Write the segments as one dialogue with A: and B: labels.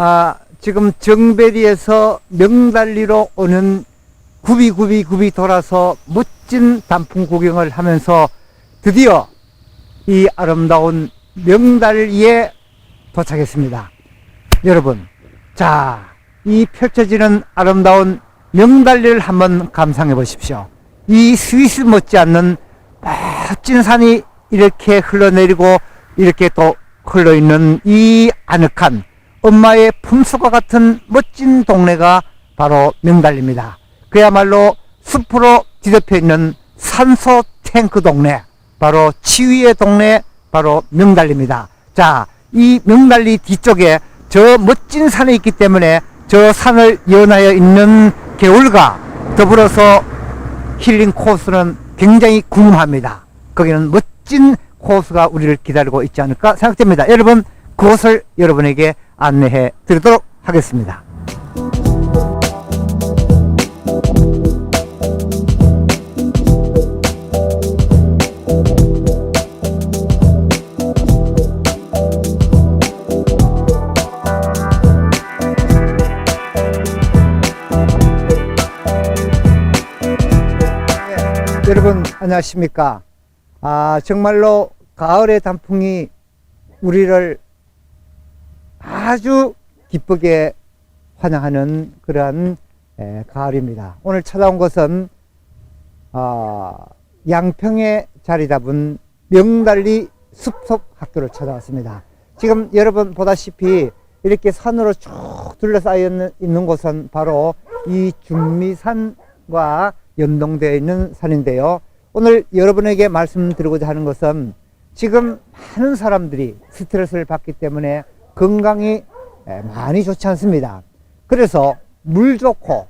A: 아, 지금 정베리에서 명달리로 오는 굽이 굽이 돌아서 멋진 단풍 구경을 하면서 드디어 이 아름다운 명달리에 도착했습니다. 여러분, 자, 이 펼쳐지는 아름다운 명달리를 한번 감상해 보십시오. 이 스위스 못지않는 멋진 산이 이렇게 흘러내리고 이렇게 또 흘러있는 이 아늑한 엄마의 품수과 같은 멋진 동네가 바로 명달리입니다. 그야말로 숲으로 뒤덮여 있는 산소 탱크 동네, 바로 치위의 동네, 바로 명달리입니다. 자, 이 명달리 뒤쪽에 저 멋진 산이 있기 때문에 저 산을 연하여 있는 개울과 더불어서 힐링 코스는 굉장히 궁금합니다. 거기는 멋진 코스가 우리를 기다리고 있지 않을까 생각됩니다. 여러분, 그것을 여러분에게 안내해 드리도록 하겠습니다. 네, 여러분 안녕하십니까? 아 정말로 가을의 단풍이 우리를 아주 기쁘게 환영하는 그러한 에, 가을입니다. 오늘 찾아온 것은 아, 양평에 자리 잡은 명달리 숲속 학교를 찾아왔습니다. 지금 여러분 보다시피 이렇게 산으로 쭉 둘러싸여 있는 곳은 바로 이 중미산과 연동되어 있는 산인데요. 오늘 여러분에게 말씀드리고자 하는 것은 지금 많은 사람들이 스트레스를 받기 때문에 건강이 에, 많이 좋지 않습니다. 그래서 물 좋고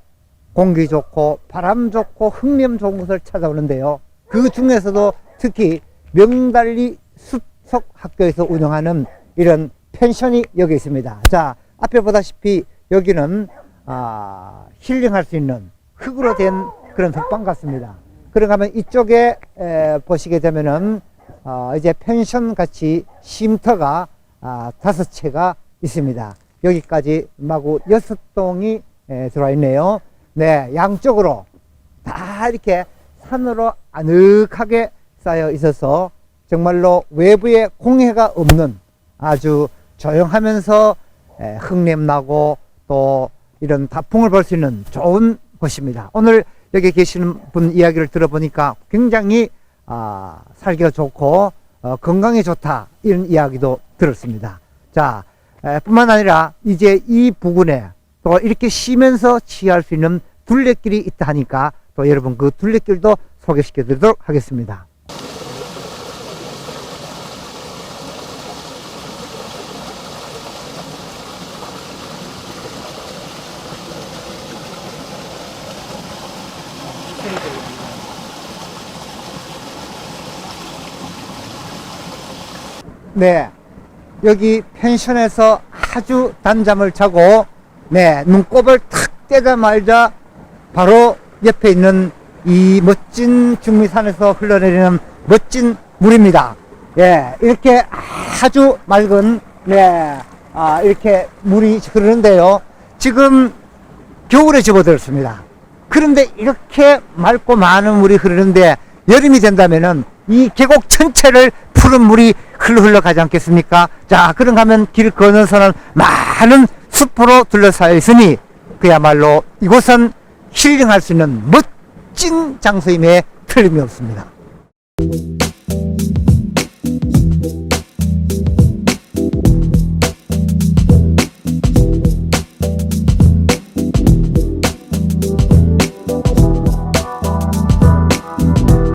A: 공기 좋고 바람 좋고 흙냄 좋은 곳을 찾아오는데요. 그 중에서도 특히 명달리 숲속 학교에서 운영하는 이런 펜션이 여기 있습니다. 자, 앞에 보다시피 여기는 아, 힐링할 수 있는 흙으로 된 그런 흙방 같습니다. 그런가 하면 이쪽에 에, 보시게 되면은 어, 이제 펜션 같이 쉼터가 아, 다섯 채가 있습니다. 여기까지 마구 여섯 동이 에, 들어와 있네요. 네, 양쪽으로 다 이렇게 산으로 아늑하게 쌓여 있어서 정말로 외부에 공해가 없는 아주 조용하면서 에, 흙냄 나고 또 이런 다풍을 볼 수 있는 좋은 곳입니다. 오늘 여기 계시는 분 이야기를 들어보니까 굉장히 아, 살기가 좋고 어, 건강에 좋다 이런 이야기도 들었습니다. 자, 에, 뿐만 아니라 이제 이 부근에 또 이렇게 쉬면서 취할 수 있는 둘레길이 있다 하니까 또 여러분 그 둘레길도 소개시켜 드리도록 하겠습니다. 네. 여기 펜션에서 아주 단잠을 자고, 네, 눈곱을 탁 떼자 말자 바로 옆에 있는 이 멋진 중미산에서 흘러내리는 멋진 물입니다. 예, 이렇게 아주 맑은, 네, 아, 이렇게 물이 흐르는데요. 지금 겨울에 접어들었습니다. 그런데 이렇게 맑고 많은 물이 흐르는데 여름이 된다면은 이 계곡 전체를 푸른 물이 흘러 흘러 가지 않겠습니까? 자, 그런가 하면 길 건너서는 많은 숲으로 둘러싸여 있으니 그야말로 이곳은 힐링할 수 있는 멋진 장소임에 틀림이 없습니다.